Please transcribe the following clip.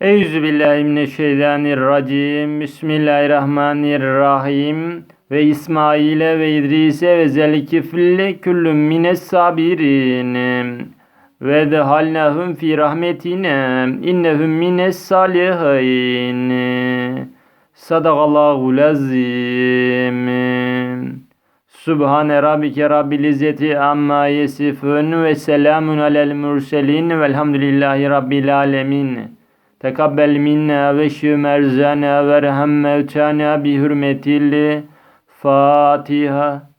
Eûzü billahi mineşşeytanirracim. Bismillahirrahmanirrahim. Ve İsmail'e ve İdris'e ve zelkifli küllüm mines sabirin. Ve dehalnahum fi rahmetine innehum mines salihin. Sadakallahu lazim. Subhane rabbike rabbil izzeti amma yesifun ve selamun alel murselin velhamdülillahi rabbil alemin. Tekabbel minna ve şümerzana ve erham mevtana bi hürmetil Fatiha.